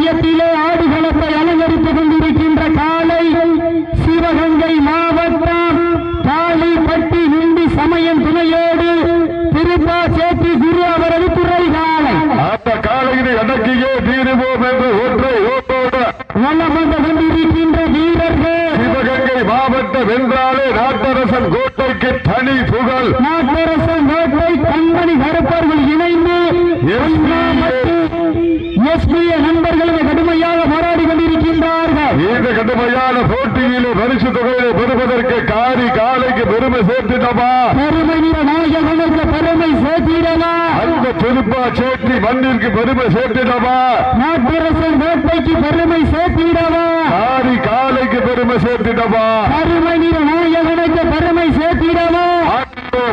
மையத்திலே ஆடுகளத்தை அலங்கரித்துக் கொண்டிருக்கின்ற காலை சிவகங்கை மாவட்டம் காளிப்பட்டி நின்றி சமயம் துணையோடு திருப்பா சேத்தி குரு அவரது துறை காலை அந்த காலையினை அடக்கியே தீருவோம் என்று ஒற்றை ஓட்டோடு வளம் வந்து கொண்டிருக்கின்ற வீரர்கள். சிவகங்கை மாவட்டம் வென்றாலே நாட்டரசன் கோட்டைக்கு தனி புகழ். நாட்டரசன் வேட்டை கடுமையான போட்டியிலே பரிசு தொகையை பெறுவதற்கு காரி காலைக்கு பெருமை சேர்த்திட்டமா பெருமை பெருமை சேர்த்திடவா? அந்த திருப்பா சேட்டி மண்ணிற்கு பெருமை சேர்த்திட்டமா நாட்டரசன் வேட்டைக்கு பெருமை சேர்த்திடவா? காரி காலைக்கு பெருமை சேர்த்திட்டமா பெருமை நிற நாயகனுக்கு பெருமை சேர்த்திடவா?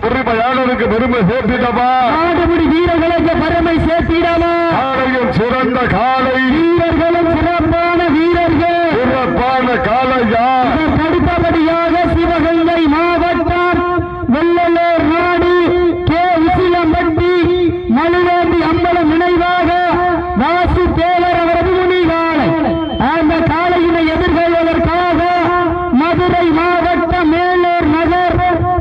உரிமையாளருக்கு பெருமை சேர்த்திட்டமா நாடுபிடி வீரர்களுக்கு பெருமை சேர்த்திடவா? காலையும் சிறந்த காலை. அடுத்தபடியாக சிவகங்கை மாவட்டம் வெள்ளலூர் நாடு கே. உசிலம்பட்டி மலுவேந்தி அம்பலம் நினைவாக வாசு தேவர் அவரது முனிவாளை அந்த காலையினை எதிர்கொள்வதற்காக மதுரை மாவட்டம் மேலூர் நகர்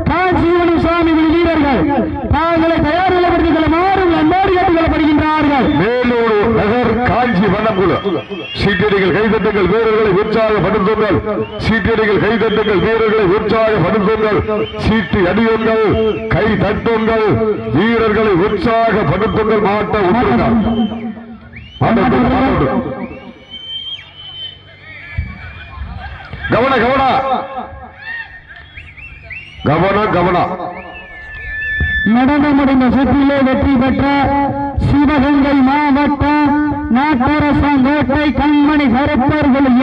காஞ்சிவனம் சுவாமி வீரர்கள். தாங்களை காஞ்சி குழு சீட்டடிகள் கைதட்டுங்கள் வீரர்களை உற்சாகப்படுத்துங்கள். சீட்டடிகள் கைதட்டுங்கள் வீரர்களை உற்சாகப்படுத்துங்கள். சீட்டு அடியுங்கள் கை தட்டுங்கள் வீரர்களை உற்சாகப்படுத்துங்கள் மாட்ட உற்றுங்கள் கவன கவன. கவன கவன. நடனம் முடிந்த சுற்றிலே வெற்றி பெற்ற சிவகங்கை மாவட்டம் நாட்டரசன் கோட்டை கண்மணி கருப்பர்கள்